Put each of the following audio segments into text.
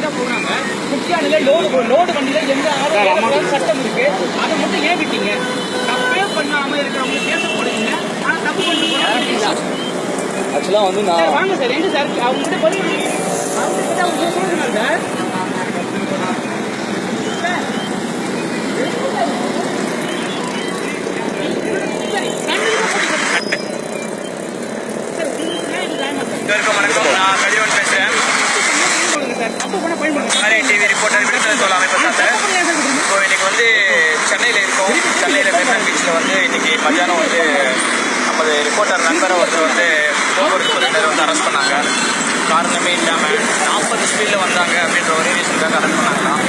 அப்படிதான் முக்கியானில load load வண்டியில எந்த ஆரோக்கியம் சட்டம் இருக்கு? அதை மட்டும் ஏன் விட்டீங்க? தப்பே பண்ணாம இருக்கிறவங்க கேச போடுவீங்க ஆனா தப்பு பண்ணிட்டு போறாங்க ஆக்சுவலாக வந்து நான் வாங்க சார். எங்க சார். அவங்க கிட்ட பதில் அவங்க கிட்ட அவங்க சொல்லுங்க சார் சரி சார் உங்களுக்கு ஏன் இது நியாயமா சார்? இதற்கு வணக்கம் நான் கலிவன் பேசுறேன் சொல்லுங்க டிவி ரிப்போர்ட்டர் விடுதலை தோல் அமைப்பு சார்ந்த ஸோ இன்னைக்கு வந்து சென்னையில் இருக்கோம். சென்னையில் மெரினா பீச்சில் வந்து இன்னைக்கு மத்தியானம் வந்து நமது ரிப்போர்ட்டர் நண்பரை ஒருத்தர் வந்து போக்குவரத்து வந்து அரெஸ்ட் பண்ணாங்க. காரணமே இல்லாமல் நாற்பது ஸ்பீடில் வந்தாங்க அப்படின்ற ஒரே ரீசனுக்காக அரெஸ்ட் பண்ணாங்களாம்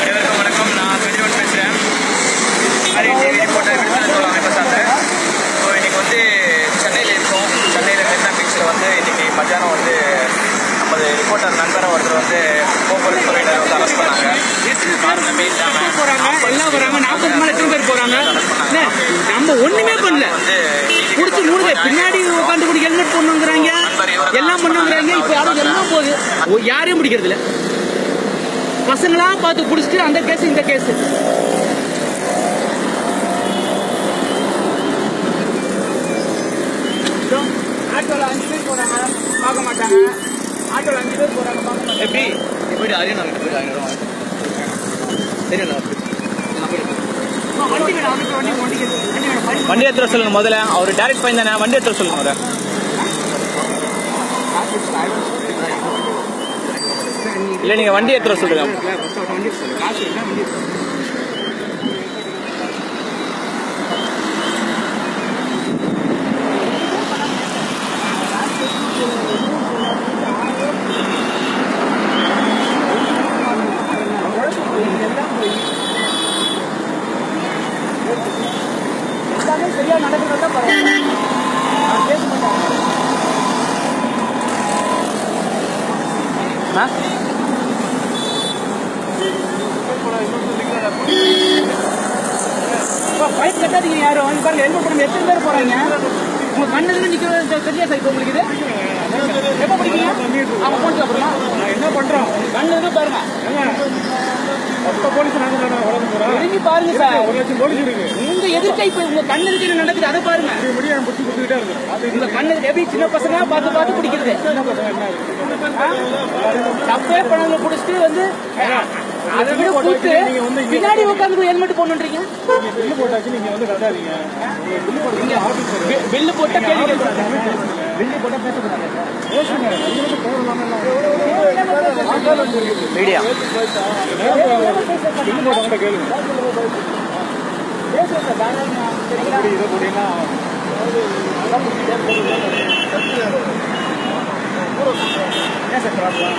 அனைவருக்கும் வணக்கம் நான் கலிவன் பேசுகிறேன் மலை டிவி ரிப்போர்ட்டர் விடுதலை தோல் அமைப்பு சார்ந்த ஸோ இன்னைக்கு வந்து சென்னையில் இருக்கோம் சென்னையில் மெரினா பீச்சில் வந்து மத்தியானம் வந்து நமது ரிப்போர்ட்டர் நண்பரை ஒருத்தர் வந்து போக்குவரத்து துறையினர் வந்து அரெஸ்ட் பண்ணாங்க. காரணமே இல்லாமல் போறாங்க? எல்லாம் வராங்க. நாற்பது மேல எத்தனை பேர் போறாங்க? என்ன, நம்ம ஒண்ணுமே பண்ணல. புடிச்சு மூணு பின்னாடி உட்காந்து கூட ஹெல்மெட் பண்ணுங்கிறாங்க எல்லாம் பண்ணுங்கிறாங்க. இப்ப யாரும் எல்லாம் போகுது. யாரையும் பிடிக்கிறது இல்ல பசங்களா பார்த்து புடிச்சிட்டு அந்த கேஸ் இந்த கேஸ் ஆட்டோல அஞ்சு பேர் போறாங்க. பார்க்க மாட்டாங்க. ஆட்டோல அஞ்சு பேர் போறாங்க. பார்க்க மாட்டாங்க. எப்படி? எப்படி போயிட்டு ஐநூறு வாங்கிட்டு தெரியும் வண்டி எடுத்துட சொல்லுங்க முதல்ல. அவர் டேரக்ட் ஃபைன் தானே. வண்டி எடுத்துட சொல்லுங்க முதல்ல. இல்லை நீங்கள் வண்டி எடுத்துட சொல்லுங்க. எல்லாமே சரியா நடக்கிறதா பரவாயில்ல. நான் பேச மாட்டேன். பைக் கட்டாதீங்க யாரும். இங்க பாருங்க ஹெல்மெட் போடாம எத்தனை பேர் போறாங்க? உங்க கண்ணுல நிக்கிறது சரியா சார் இப்போ உங்களுக்கு இது? எப்போ படிக்கீங்க அவங்க போலீஸ் அப்புறமா என்ன பண்றோம் கண்ணுல பாருங்க போலீஸ் நாங்க வளர்ந்து பாருங்க சார் ஒரு லட்சம் போலீஸ் இருக்கு உங்க எதிர்க்க இப்ப உங்க கண்ணு எதிர்க்க நடக்குது அதை பாருங்க இப்படி முடிய புத்தி கொடுத்துக்கிட்டே இருக்கு அது உங்க கண்ணு எப்படி சின்ன பசங்க பார்த்து பார்த்து பிடிக்கிறது தப்பே பண்ணவங்க பிடிச்சிட்டு வந்து அதை விட கூட்டு பின்னாடி உட்காந்து ஹெல்மெட் போடணுன்றீங்க நீங்க பில்லு போட்டாச்சு நீங்க வந்து கட்டாதீங்க பில்லு போட்டு கேள்வி மீடியா என்ன சார் ப்ராப்ளம்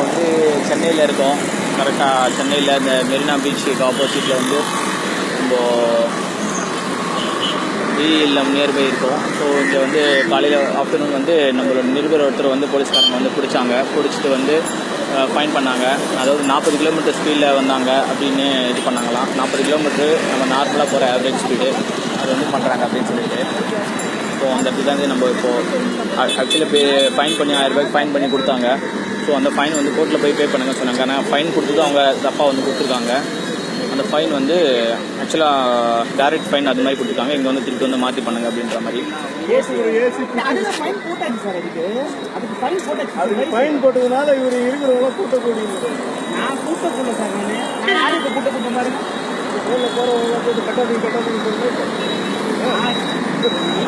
வந்து சென்னையில் இருக்கோம். கரெக்டாக சென்னையில் இந்த மெரினா பீச்சுக்கு ஆப்போசிட்டில் வந்து நம்ம ஈ இல்லம் நியர்பை இருக்கோம். ஸோ இங்கே வந்து காலையில் ஆஃப்டர்நூன் வந்து நம்மளோட நிருபர் ஒருத்தர் வந்து போலீஸ்காரங்க வந்து பிடிச்சாங்க. பிடிச்சிட்டு வந்து ஃபைன் பண்ணாங்க. அதாவது நாற்பது கிலோமீட்டர் ஸ்பீடில் வந்தாங்க அப்படின்னு இது பண்ணாங்களாம். நாற்பது கிலோமீட்டரு நம்ம நார்மலாக போகிற ஆவரேஜ் ஸ்பீடு அது வந்து பண்ணுறாங்க அப்படின்னு சொல்லிட்டு. ஸோ அந்த இடத்துல வந்து நம்ம இப்போது ஆக்சுவலி பே ஃபைன் பண்ணி ஆயிரம் ரூபாய்க்கு ஃபைன் பண்ணி கொடுத்தாங்க. ஸோ அந்த ஃபைன் வந்து கோர்ட்டில் போய் பே பண்ணுங்க சொன்னாங்க. ஆனால் ஃபைன் கொடுத்ததும் அவங்க தப்பாக வந்து கொடுத்துருக்காங்க. அந்த ஃபைன் வந்து ஆக்சுவலாக டைரக்ட் ஃபைன் அது மாதிரி கொடுத்துருக்காங்க. இங்கே வந்து திருப்பி வந்து மாற்றி பண்ணுங்க அப்படின்ற மாதிரி. ஏசி ஒரு ஏசி அதுதான் ஃபைன் போட்டதுனால இவர் இருக்கிறவங்க கூட்டக்கூடிய நான் கூட்டக்குள்ள சார் நான். யாருக்கு கூட்ட கூட்ட பாருங்க ரோட்ல போறவங்க போட்டு கட்டாதீங்க கட்டாதீங்க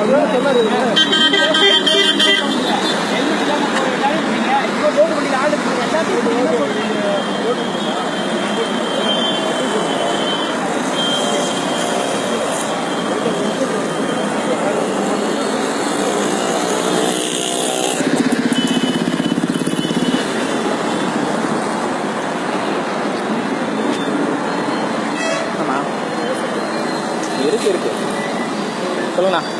அதுதான் சொன்னாரு ஹெல்மெட் இல்லாம போற எல்லாரும் நீங்க இவ்வளோ லோடு வண்டியில் ஆள் இருக்கு எல்லாத்தையும் ஆமாம் இருக்கு இருக்கு சொல்லுங்கண்ணா